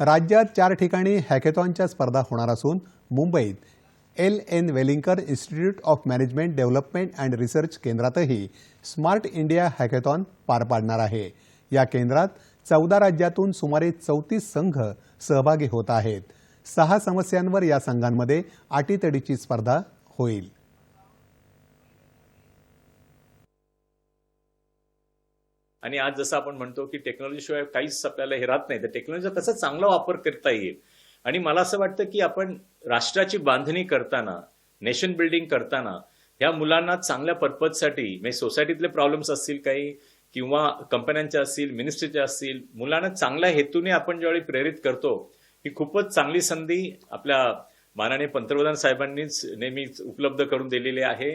राज्यात चार ठिकाणी हॅकेथॉनच्या स्पर्धा होणार असून मुंबईत L N Welingkar institute of management development and research केंद्रातही स्मार्ट इंडिया हॅकेथॉन पार पाडणार आहे. या केंद्रात चौदा राज्यातून सुमारे चौतीस संघ सहभागी होत आहेत. सहा समस्यांवर या संघांमध्ये अटीतडीची स्पर्धा होईल. आणि आज जसं आपण म्हणतो की टेक्नॉलॉजीशिवाय काहीच आपल्याला हे राहत नाही तर टेक्नॉलॉजीचा कसा चांगला वापर करता येईल. आणि मला असं वाटतं की आपण राष्ट्राची बांधणी करताना नेशन बिल्डिंग करताना ह्या मुलांना चांगल्या पर्पजसाठी म्हणजे सोसायटीतले प्रॉब्लेम्स असतील काही किंवा कंपन्यांच्या असतील मिनिस्ट्रीच्या असतील मुलांना चांगल्या हेतूने आपण ज्यावेळी प्रेरित करतो ही खूपच चांगली संधी आपल्या माननीय पंतप्रधान साहेबांनीच नेहमीच उपलब्ध करून दिलेली आहे.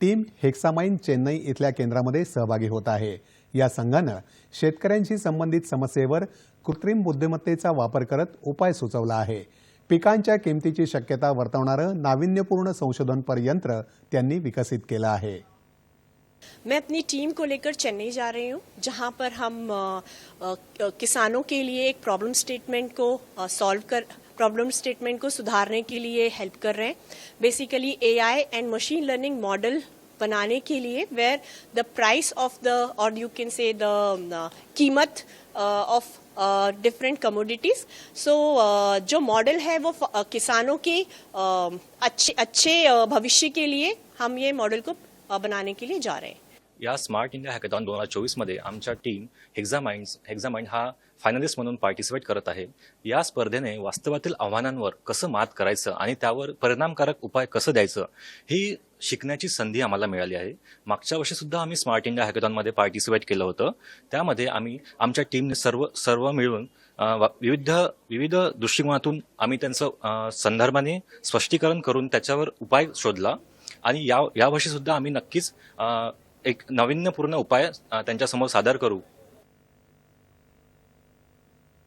टीम हेक्सामाइन चेन्नई इथल्या केंद्रामध्ये सहभागी होत आहे. या संघानं शेतकऱ्यांशी संबंधित समस्येवर कृत्रिम बुद्धिमत्तेचा वापर करत उपाय सुचवला आहे. पिकांच्या किमतीची शक्यता वर्तवणारं नाविन्यपूर्ण संशोधनपर यंत्र त्यांनी विकसित केलं आहे. मैं अपनी टीम को लेकर चेन्नई जा रही हूँ जहाँ पर हम किसानों के लिए एक प्रॉब्लम स्टेटमेंट को सॉल्व कर प्रॉब्लम स्टेटमेंट को सुधारने के लिए हेल्प कर रहे हैं। Basically AI and machine learning model बनाने के लिए where the price of the और यू कैन से द कीमत ऑफ़ डिफरेंट कमोडिटीज सो जो मॉडल है वो फ- किसानों के अ, अच्छे अच्छे अ, भविष्य के लिए हम ये मॉडल को बनाने के लिए जा रहे हैं। या स्मार्ट इंडिया हॅकेथॉन दोन हजार चोवीसमध्ये आमच्या टीम हेक्झामाइंड्स हेक्झामाइंड हा फायनलिस्ट म्हणून पार्टिसिपेट करत आहे. या स्पर्धेने वास्तवातील आव्हानांवर कसं मात करायचं आणि त्यावर परिणामकारक उपाय कसं द्यायचं ही शिकण्याची संधी आम्हाला मिळाली आहे. मागच्या वर्षीसुद्धा आम्ही स्मार्ट इंडिया हॅकेथॉनमध्ये पार्टिसिपेट केलं होतं. त्यामध्ये आम्ही आमच्या टीमने सर्व सर्व मिळून विविध विविध दृष्टिकोनातून आम्ही त्यांचं संदर्भाने स्पष्टीकरण करून त्याच्यावर उपाय शोधला. आणि या यावर्षीसुद्धा आम्ही नक्कीच एक नाविन्यपूर्ण उपाय त्यांच्यासमोर सादर करू.